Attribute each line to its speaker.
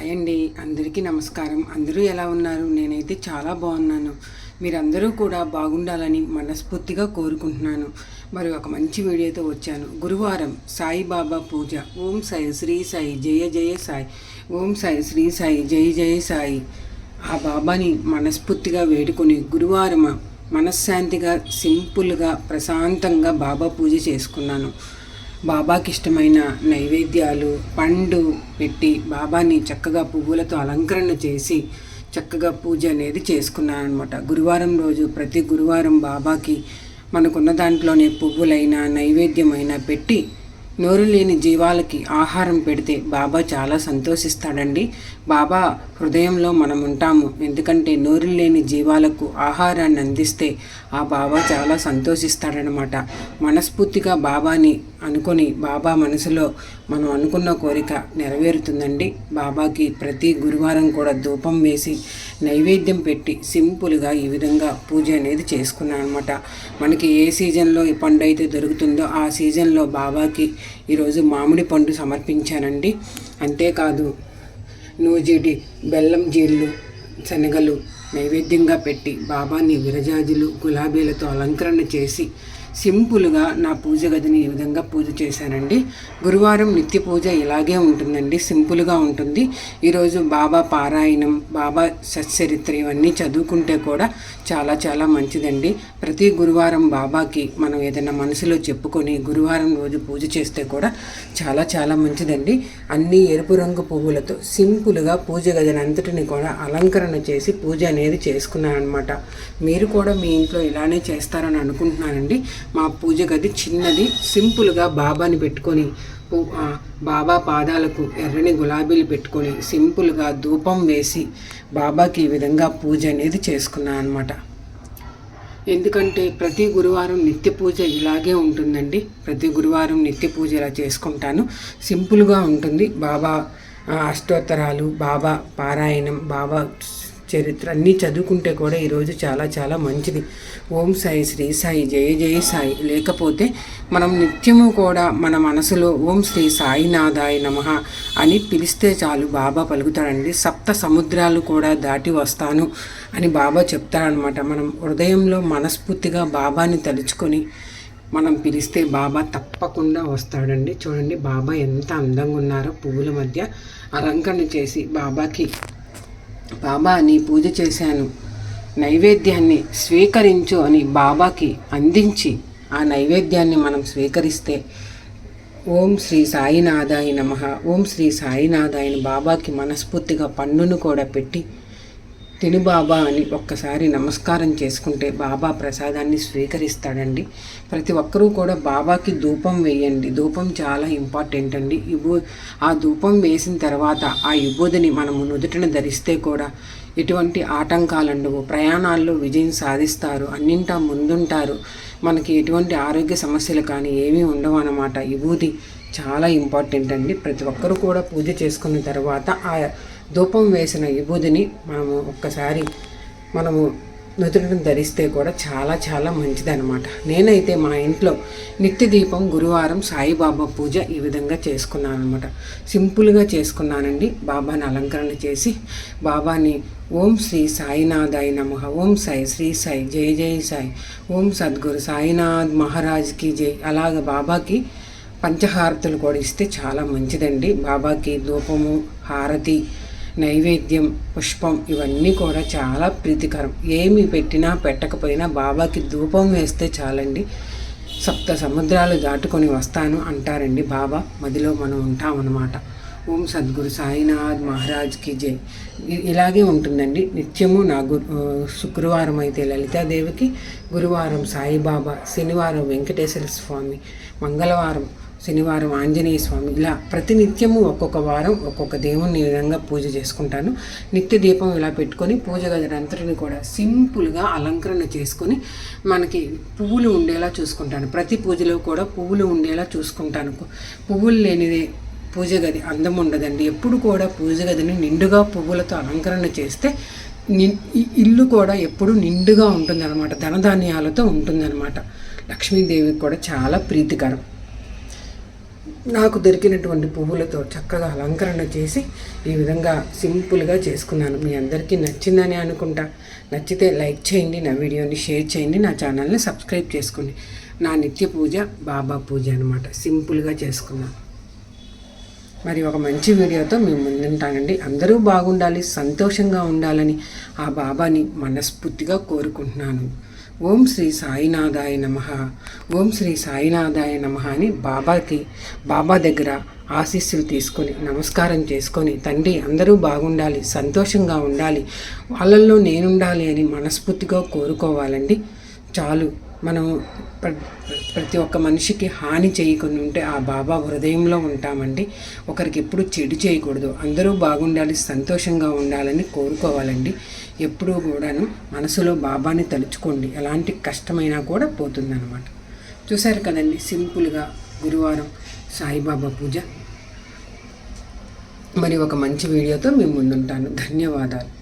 Speaker 1: Hi అండి. అందరికీ నమస్కారం. అందరూ ఎలా ఉన్నారు? నేనైతే చాలా బాగున్నాను. మీరందరూ కూడా బాగుండాలని మనస్ఫూర్తిగా కోరుకుంటున్నాను. మరి ఒక మంచి వీడియోతో వచ్చాను. గురువారం సాయిబాబా పూజ. ఓం సాయి శ్రీ సాయి జయ జయ సాయి. ఓం సాయి శ్రీ సాయి జయ జయ సాయి. ఆ బాబాని మనస్ఫూర్తిగా వేడుకొని గురువారం మనశ్శాంతిగా సింపుల్గా ప్రశాంతంగా బాబా పూజ చేసుకున్నాను. బాబాకి ఇష్టమైన నైవేద్యాలు పండు పెట్టి బాబాని చక్కగా పువ్వులతో అలంకరణ చేసి చక్కగా పూజ అనేది చేసుకున్నాను అనమాట గురువారం రోజు ప్రతి గురువారం బాబాకి మనకున్న దాంట్లోనే పువ్వులైనా నైవేద్యమైనా పెట్టి నోరు లేని జీవాలకి ఆహారం పెడితే బాబా చాలా సంతోషిస్తాడండి. బాబా హృదయంలో మనం ఉంటాము. ఎందుకంటే నోరు లేని జీవాలకు ఆహారాన్ని అందిస్తే ఆ బాబా చాలా సంతోషిస్తాడనమాట మనస్ఫూర్తిగా బాబాని అనుకొని బాబా మనసులో మనం అనుకున్న కోరిక నెరవేరుతుందండి. బాబాకి ప్రతి గురువారం కూడా ధూపం వేసి నైవేద్యం పెట్టి సింపుల్గా ఈ విధంగా పూజ అనేది చేసుకున్నాను అనమాట మనకి ఏ సీజన్లో ఈ పండు అయితే దొరుకుతుందో ఆ సీజన్లో బాబాకి ఈరోజు మామిడి పండు సమర్పించానండి. అంతేకాదు నూజిడి బెల్లం జీళ్ళు శనగలు నైవేద్యంగా పెట్టి బాబాని విరజాజులు గులాబీలతో అలంకరణ చేసి సింపుల్గా నా పూజ గదిని ఈ విధంగా పూజ చేశానండి. గురువారం నిత్య పూజ ఇలాగే ఉంటుందండి. సింపుల్గా ఉంటుంది. ఈరోజు బాబా పారాయణం బాబా సచ్చరిత్ర ఇవన్నీ చదువుకుంటే కూడా చాలా చాలా మంచిదండి. ప్రతి గురువారం బాబాకి మనం ఏదైనా మనసులో చెప్పుకొని గురువారం రోజు పూజ చేస్తే కూడా చాలా చాలా మంచిదండి. అన్ని ఎరుపు రంగు పువ్వులతో సింపుల్గా పూజ గదిని అంతటిని కూడా అలంకరణ చేసి పూజ అనేది చేసుకున్నాను అనమాట మీరు కూడా మీ ఇంట్లో ఇలానే చేస్తారని అనుకుంటున్నానండి. మా పూజ గది చిన్నది సింపుల్గా బాబాని పెట్టుకొని బాబా పాదాలకు ఎర్రని గులాబీలు పెట్టుకొని సింపుల్గా ధూపం వేసి బాబాకి ఈ విధంగా పూజ అనేది చేసుకున్నాను అనమాట ఎందుకంటే ప్రతి గురువారం నిత్య పూజ ఇలాగే ఉంటుందండి. ప్రతి గురువారం నిత్య పూజ ఇలా చేసుకుంటాను. సింపుల్గా ఉంటుంది. బాబా అష్టోత్తరాలు బాబా పారాయణం బాబా చరిత్ర అన్నీ చదువుకుంటే కూడా ఈరోజు చాలా చాలా మంచిది. ఓం సాయి శ్రీ సాయి జయ జయ సాయి. లేకపోతే మనం నిత్యము కూడా మన మనసులో ఓం శ్రీ సాయినాథాయ నమ అని పిలిస్తే చాలు బాబా పలుకుతాడండి. సప్త సముద్రాలు కూడా దాటి వస్తాను అని బాబా చెప్తాడనమాట మనం హృదయంలో మనస్ఫూర్తిగా బాబాని తలుచుకొని మనం పిలిస్తే బాబా తప్పకుండా వస్తాడండి. చూడండి బాబా ఎంత అందంగా ఉన్నారో పువ్వుల మధ్య అలంకరణ చేసి బాబాకి బాబా నీ పూజ చేశాను. నైవేద్యాన్ని స్వీకరించు అని బాబాకి అందించి ఆ నైవేద్యాన్ని మనం స్వీకరిస్తే ఓం శ్రీ సాయినాథాయ నమ. ఓం శ్రీ సాయినాథాయన బాబాకి మనస్ఫూర్తిగా పన్నును కూడా పెట్టి తిను బాబా అని ఒక్కసారి నమస్కారం చేసుకుంటే బాబా ప్రసాదాన్ని స్వీకరిస్తాడండి. ప్రతి ఒక్కరూ కూడా బాబాకి ధూపం వేయండి. ధూపం చాలా ఇంపార్టెంట్ అండి. ఇబో ఆ ధూపం వేసిన తర్వాత ఆ ఇబోధిని మనము నుదుటిన ధరిస్తే కూడా ఎటువంటి ఆటంకాలు ఉండవు ప్రయాణాల్లో విజయం సాధిస్తారు. అన్నింటా ముందుంటారు. మనకి ఎటువంటి ఆరోగ్య సమస్యలు కానీ ఏమీ ఉండవు అన్నమాట. విభూది చాలా ఇంపార్టెంట్ అండి. ప్రతి ఒక్కరూ కూడా పూజ చేసుకున్న తర్వాత ఆ ధూపం వేసిన విభూదిని మనము ఒక్కసారి మనము నుదుటను ధరిస్తే కూడా చాలా చాలా మంచిదనమాట నేనైతే మా ఇంట్లో నిత్య దీపం గురువారం సాయిబాబా పూజ ఈ విధంగా చేసుకున్నాను అనమాట సింపుల్గా చేసుకున్నానండి. బాబాని అలంకరణ చేసి బాబాని ఓం శ్రీ సాయినాథాయ నమ ఓం సాయి శ్రీ సాయి జయ జయ సాయి ఓం సద్గురు సాయినాథ్ మహారాజ్కి జై. అలాగ బాబాకి పంచహారతులు కూడా ఇస్తే చాలా మంచిదండి. బాబాకి ధూపము హారతి నైవేద్యం పుష్పం ఇవన్నీ కూడా చాలా ప్రీతికరం. ఏమి పెట్టినా పెట్టకపోయినా బాబాకి ధూపం వేస్తే చాలండి. సప్త సముద్రాలు దాటుకొని వస్తాను అంటారండి బాబా. మదిలో మనం ఉంటామన్నమాట. ఓం సద్గురు సాయినాథ్ మహారాజ్కి జై. ఇలాగే ఉంటుందండి. నిత్యము నా గురు శుక్రవారం అయితే లలితాదేవికి గురువారం సాయిబాబా శనివారం వెంకటేశ్వర స్వామి మంగళవారం శనివారం ఆంజనేయ స్వామి ఇలా ప్రతినిత్యము ఒక్కొక్క వారం ఒక్కొక్క దేవుని విధంగా పూజ చేసుకుంటాను. నిత్య దీపం ఇలా పెట్టుకొని పూజ గదినంతటిని కూడా సింపుల్గా అలంకరణ చేసుకొని మనకి పువ్వులు ఉండేలా చూసుకుంటాను. ప్రతి పూజలో కూడా పువ్వులు ఉండేలా చూసుకుంటాను. పువ్వులు లేనిదే పూజ గది అందం ఉండదండి. ఎప్పుడు కూడా పూజ గదిని నిండుగా పువ్వులతో అలంకరణ చేస్తే ఇల్లు కూడా ఎప్పుడు నిండుగా ఉంటుందన్నమాట. ధనధాన్యాలతో ఉంటుందన్నమాట. లక్ష్మీదేవికి కూడా చాలా ప్రీతికరం. నాకు దొరికినటువంటి పువ్వులతో చక్కగా అలంకరణ చేసి ఈ విధంగా సింపుల్గా చేసుకున్నాను. మీ అందరికీ నచ్చిందని అనుకుంటా. నచ్చితే లైక్ చేయండి నా వీడియోని షేర్ చేయండి నా ఛానల్ని సబ్స్క్రైబ్ చేసుకోండి. నా నిత్య పూజ బాబా పూజ అనమాట సింపుల్గా చేసుకున్నాను. మరి ఒక మంచి వీడియోతో మేము ముందుంటానండి. అందరూ బాగుండాలి సంతోషంగా ఉండాలని ఆ బాబాని మనస్ఫూర్తిగా కోరుకుంటున్నాను. ఓం శ్రీ సాయినాథాయ నమ. ఓం శ్రీ సాయినాథాయ నమ అని బాబాకి బాబా దగ్గర ఆశీస్సులు తీసుకొని నమస్కారం చేసుకొని తండ్రి అందరూ బాగుండాలి సంతోషంగా ఉండాలి వాళ్ళల్లో నేనుండాలి అని మనస్ఫూర్తిగా కోరుకోవాలండి. చాలు. మనం ప్ర- ప్రతి ఒక్క మనిషికి హాని చేయకుండా ఉంటే ఆ బాబా హృదయంలో ఉంటామండి. ఒకరికి ఎప్పుడు చెడు చేయకూడదు. అందరూ బాగుండాలి సంతోషంగా ఉండాలని కోరుకోవాలండి. ఎప్పుడూ కూడాను మనసులో బాబాని తలుచుకోండి. ఎలాంటి కష్టమైనా కూడా పోతుందన్నమాట. చూశారు కదండి సింపుల్గా గురువారం సాయిబాబా పూజ. మరి ఒక మంచి వీడియోతో మేము ముందుంటాను. ధన్యవాదాలు.